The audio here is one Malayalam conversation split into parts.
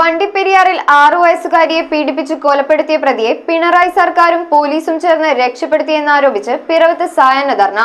വണ്ടിപ്പെരിയാറിൽ ആറു വയസ്സുകാരിയെ പീഡിപ്പിച്ച് കൊലപ്പെടുത്തിയ പ്രതിയെ പിണറായി സർക്കാരും പോലീസും ചേർന്ന് രക്ഷപ്പെടുത്തിയെന്നാരോപിച്ച് പിറവത്ത് സായന ധർണ.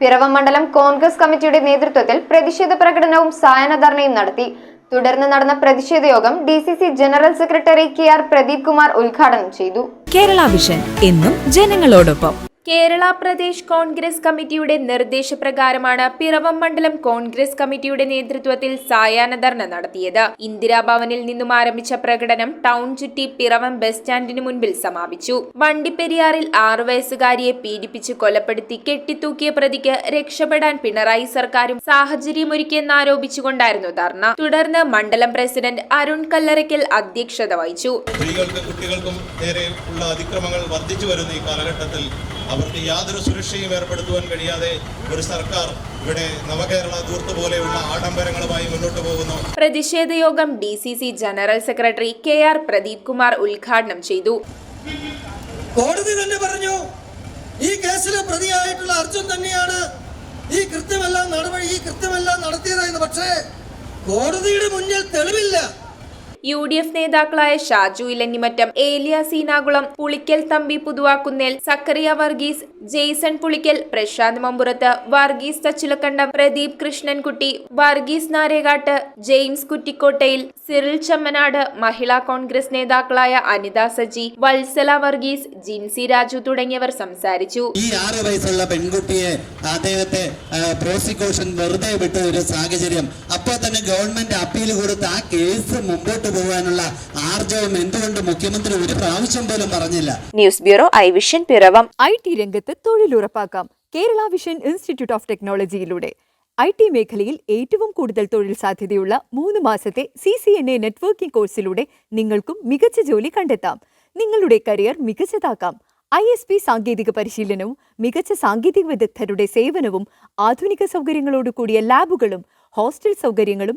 പിറവം മണ്ഡലം കോൺഗ്രസ് കമ്മിറ്റിയുടെ നേതൃത്വത്തിൽ പ്രതിഷേധ പ്രകടനവും സായന ധർണയും നടത്തി. തുടർന്ന് നടന്ന പ്രതിഷേധ യോഗം D C C general secretary K R Pradeep Kumar ഉദ്ഘാടനം ചെയ്തു. കേരള വിഷൻ എന്നും ജനങ്ങളോടൊപ്പം. കേരള പ്രദേശ് കോൺഗ്രസ് കമ്മിറ്റിയുടെ നിർദ്ദേശപ്രകാരമാണ് പിറവം മണ്ഡലം കോൺഗ്രസ് കമ്മിറ്റിയുടെ നേതൃത്വത്തിൽ സായാഹ്ന ധർണ നടത്തിയത്. ഇന്ദിരാഭവനിൽ നിന്നും ആരംഭിച്ച പ്രകടനം ടൗൺ ചുറ്റി പിറവം ബസ് സ്റ്റാൻഡിന് മുൻപിൽ സമാപിച്ചു. വണ്ടിപ്പെരിയാറിൽ ആറു വയസ്സുകാരിയെ പീഡിപ്പിച്ച് കൊലപ്പെടുത്തി കെട്ടിത്തൂക്കിയ പ്രതിക്ക് രക്ഷപ്പെടാൻ പിണറായി സർക്കാരും സാഹചര്യമൊരുക്കിയെന്നാരോപിച്ചുകൊണ്ടായിരുന്നു ധർണ. തുടർന്ന് മണ്ഡലം പ്രസിഡന്റ് അരുൺ കല്ലറയ്ക്കൽ അധ്യക്ഷത വഹിച്ചു. സ്ത്രീകൾക്ക് കുട്ടികൾക്കും നേരെയുള്ള അതിക്രമങ്ങൾ വർദ്ധിച്ചു വരുന്ന ഈ കാലഘട്ടത്തിൽ അവർക്ക് യാതൊരു സുരക്ഷയും ഏർപ്പെടുത്തുവാൻ കഴിയാതെ ഒരു സർക്കാർ ഇവിടെ നവകേരള ദൂർത്ത് പോലെയുള്ള ആഡംബരങ്ങളുമായി മുന്നോട്ട് പോകുന്നു. പ്രതിഷേധ യോഗം D C C general secretary K R Pradeep Kumar ഉദ്ഘാടനം ചെയ്തു. കോടതി തന്നെ പറഞ്ഞു ഈ കേസിലെ പ്രതിയായിട്ടുള്ള അർജുൻ തന്നെയാണ് ഈ കൃത്യമെല്ലാം നടപടി ഈ കൃത്യമെല്ലാം നടത്തിയതായിരുന്നു പക്ഷേ കോടതിയുടെ മുന്നിൽ തെളിവില്ല. യു ഡി എഫ് നേതാക്കളായ ഷാജു ഇലഞ്ഞിമറ്റം ഏലിയ സീനാകുളം പുളിക്കൽ തമ്പി പുതുവാക്കുന്നേൽ സക്കറിയ വർഗീസ് ജെയ്സൺ പുളിക്കൽ പ്രശാന്ത് മമ്പുറത്ത് വർഗീസ് തച്ചിലക്കണ്ടം പ്രദീപ് കൃഷ്ണൻകുട്ടി വർഗീസ് നാരേകാട്ട് ജെയിംസ് കുറ്റിക്കോട്ടയിൽ സിറിൽ ചമ്മനാട് മഹിളാ കോൺഗ്രസ് നേതാക്കളായ അനിത സജി വത്സല വർഗീസ് ജിൻസി രാജു തുടങ്ങിയവർ സംസാരിച്ചു. ഈ ആറ് വയസ്സുള്ള പെൺകുട്ടിയെ അദ്ദേഹത്തെ പ്രോസിക്യൂഷൻ വെറുതെ വിട്ട ഒരു സാഹചര്യം. അപ്പോൾ തന്നെ ഗവൺമെന്റ് അപ്പീൽ കൊടുത്ത് ആ കേസ് മുമ്പോട്ട് പോകാനുള്ള ആർജവം എന്തുകൊണ്ട് മുഖ്യമന്ത്രി ഒരു പ്രാവശ്യം പോലും പറഞ്ഞില്ല? News bureau I vision Piravom. I T രംഗത്ത് തൊഴിലുറപ്പാക്കാം. കേരള വിഷൻ ഇൻസ്റ്റിറ്റ്യൂട്ട് ഓഫ് ടെക്നോളജിയിലൂടെ. ഐ ടി മേഖലയിൽ ഏറ്റവും കൂടുതൽ തൊഴിൽ സാധ്യതയുള്ള മൂന്ന് മാസത്തെ C C N A networking കോഴ്സിലൂടെ നിങ്ങൾക്കും മികച്ച ജോലി കണ്ടെത്താം. നിങ്ങളുടെ കരിയർ മികച്ചതാക്കാം. ഐ എസ് പി സാങ്കേതിക പരിശീലനവും മികച്ച സാങ്കേതിക വിദഗ്ധരുടെ സേവനവും ആധുനിക സൗകര്യങ്ങളോട് കൂടിയ ലാബുകളും ഹോസ്റ്റൽ സൗകര്യങ്ങളും